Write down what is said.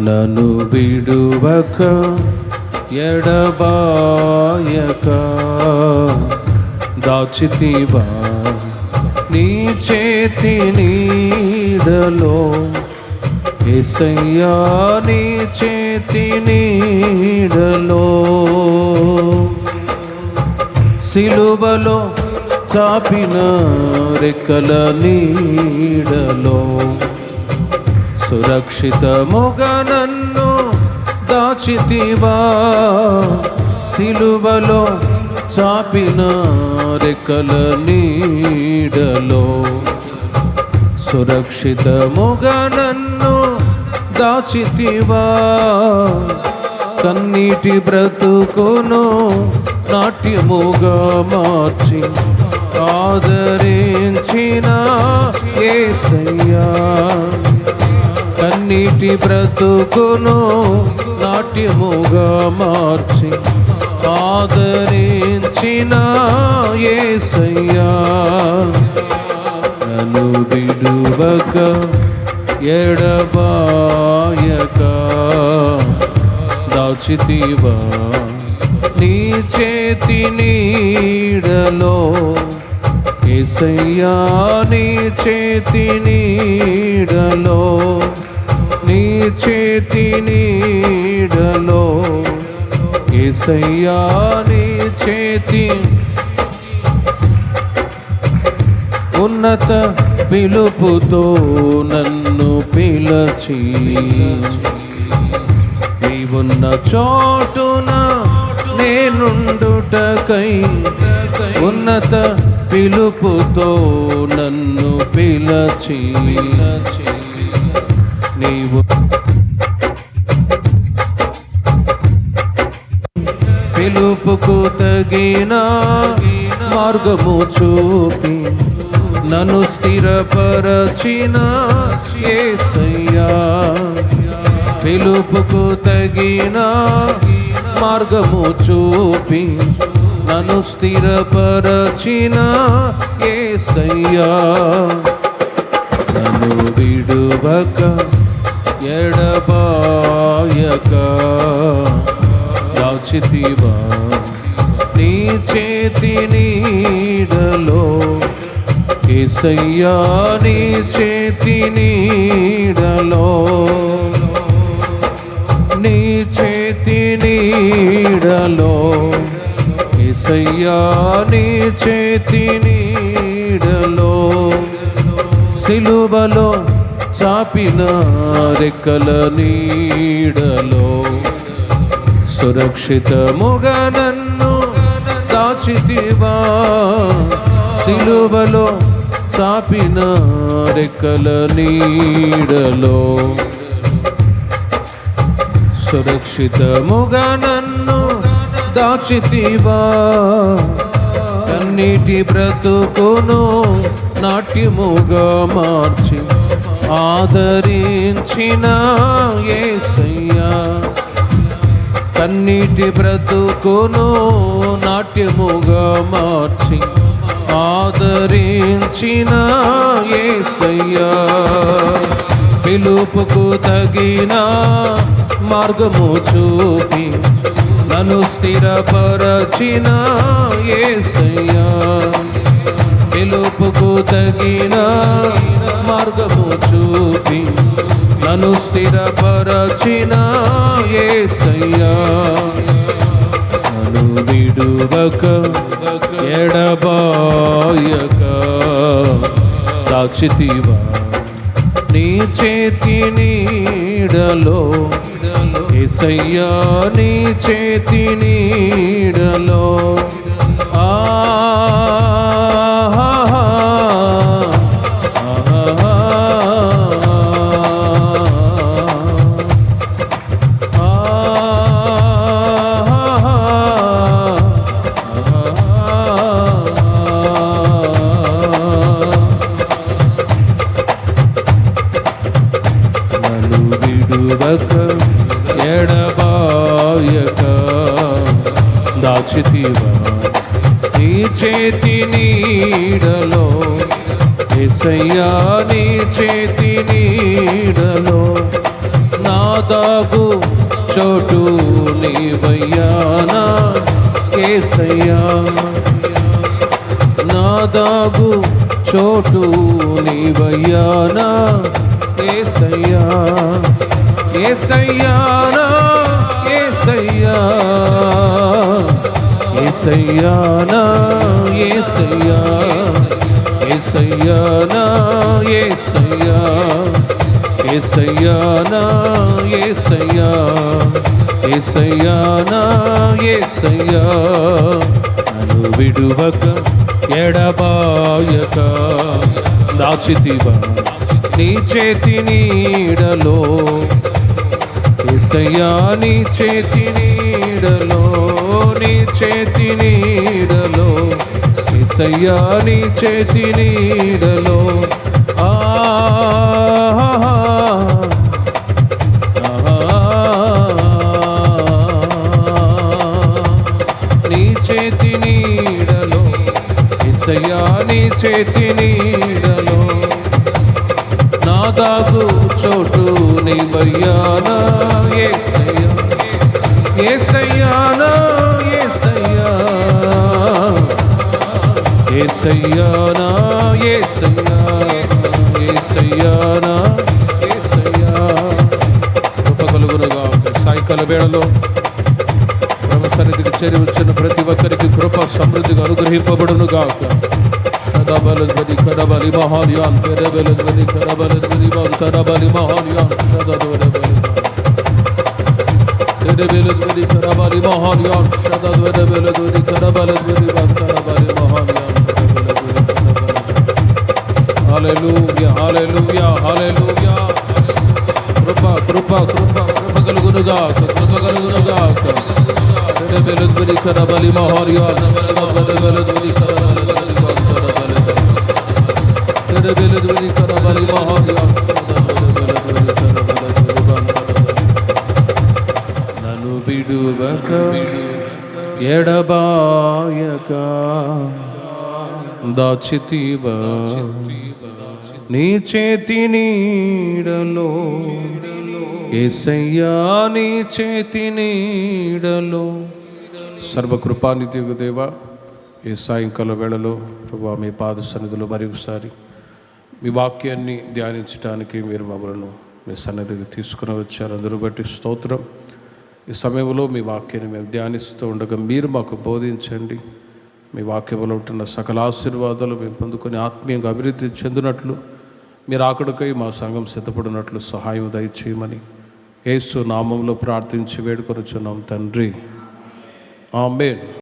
నను విడువక ఎడబాయక. దాచితివా నీ చేతి నీడలో ఎసయ్యా నీ చేతి నీడలో. సిలువలో చాపిన రెక్కల నీడలో సురక్షితముగా నన్ను దాచితివా. సిలువలో చాపిన రెక్కల నీడలో. సురక్షితముగా నన్ను దాచితివా. కన్నీటి బ్రతుకును నాట్యముగా మార్చి ఆదరించిన ఏసయ్యా. కన్నీటి బ్రతుకును నాట్యముగా మార్చి ఆదరించిన ఏసయ్యా. నన్ను విడువక ఎడబాయక. దాచితివా నీ చేతి నీడలో. ఏసయ్యా నీ చేతి నీడలో. చేతి నీడలో ఏసయ్యా నీ చేతి ఉన్నత పిలుపుతో నన్ను పిలచి నీవున్న చోటున నేనుండుటకై ఉన్నత పిలుపుతో నన్ను పిలచి నీవు. పిలుపుకు తగిన మార్గము చూపి నన్ను స్థిరపరచిన ఏసయ్యా. పిలుపుకు తగిన మార్గము చూపి నన్ను స్థిరపరచిన ఏసయ్యా. నన్ను విడువక ఎడబాయక దాచితివా? నీ చేతి నీడలో ఏసయ్యా నీ చేతి నీడలో నీ చేతి నీడలో ఏసయ్యా నీ చేతి నీడలో సిలువలో చాపిన రెక్కల నీడలో. సురక్షితముగా నన్ను దాచితివా. సిలువలో చాపిన రెక్కల నీడలో. సురక్షితముగా నన్ను దాచితివా. కన్నీటి బ్రతుకును నాట్యముగా మార్చి ఆదరించిన ఏసయ్యా కన్నీటి బ్రతుకును నాట్యముగా మార్చి ఆదరించిన ఏసయ్యా పిలుపుకు తగిన మార్గము చూపి నన్ను స్థిరపరచిన ఏసయ్యా. పిలుపుకు తగిన మార్గము చూపి నన్ను స్థిరపరచిన ఏసయ్యా. నన్ను విడువక ఎడబాయక. దాచితివా నీ చేతి నీడలో ఏసయ్యా నీ చేతి నీడలో. దాచితివా నీ చేతి నీడలో ఎసయ్యా నీ చేతి నీడలో నా దాగు చోటు నీవయ్యానా కేసయ్యా నా దాగు చోటు నీవయ్యానా కేసయ్యా ఏసయ్యానా ఏసయ్యా. ఏసయ్యానా ఏసయ్యా ఏసయ్యానా ఏసయ్యా ఏసయ్యానా ఏసయ్యా ఏసయ్యానా ఏసయ్యా నన్ను విడువక ఎడబాయక దాచితివా నీ చేతి నీడలో ఏసయ్యా నీ చేతి నీడలో నీ చేతి నీడలో ఇసయ్యా నీ చేతి నీడలో. నీ చేతి నీడలో ఇసయ్యా నీ చేతి నీడలో. నా దాగు చోటు నీవయ్యానా ఏసయ్యా ఏసయ్యానా. ఏసయ్యానా ఏసయ్యా ఏసయ్యానా ఏసయ్యా. కృప కలుగునుగా సాయంకాల వేళలో సన్నిధికి చేరి వచ్చిన ప్రతి ఒక్కరికి కృప సమృద్ధిగా అనుగ్రహింపబడును గాక సదాబలద్వది కరబలి మహాన్యాన్ మహాన్యాన్ మహాన్యాన్ కలుగునుగా కృప కలుగునుగా బెలుద్బరి కరబలి మహోరియా బెలుద్బరి కరబలి బెలుద్బరి కరబలి మహోరియా నన్ను బిడువక ఎడబాయక దాచితివా. నీ చేతి నీడలో ఏసయ్యా నీ చేతి నీడలో. సర్వకృపానిధి దేవ ఏ సాయంకాల వేళలో ప్రభా మీ పాద సన్నిధిలో మరొకసారి మీ వాక్యాన్ని ధ్యానించడానికి మీరు మమ్మల్ని మీ సన్నిధికి తీసుకుని వచ్చారు. అందరూ బట్టి స్తోత్రం. ఈ సమయంలో మీ వాక్యాన్ని మేము ధ్యానిస్తూ ఉండగా మీరు మాకు బోధించండి. మీ వాక్యంలో ఉంటున్న సకల ఆశీర్వాదాలు మేము పొందుకొని ఆత్మీయంగా అభివృద్ధి చెందినట్లు మీరు ఆకడికై మా సంఘం సిద్ధపడినట్లు సహాయం దయచేయమని ఏసు నామంలో ప్రార్థించి వేడుకొనుచున్నాం తండ్రి. ఆమె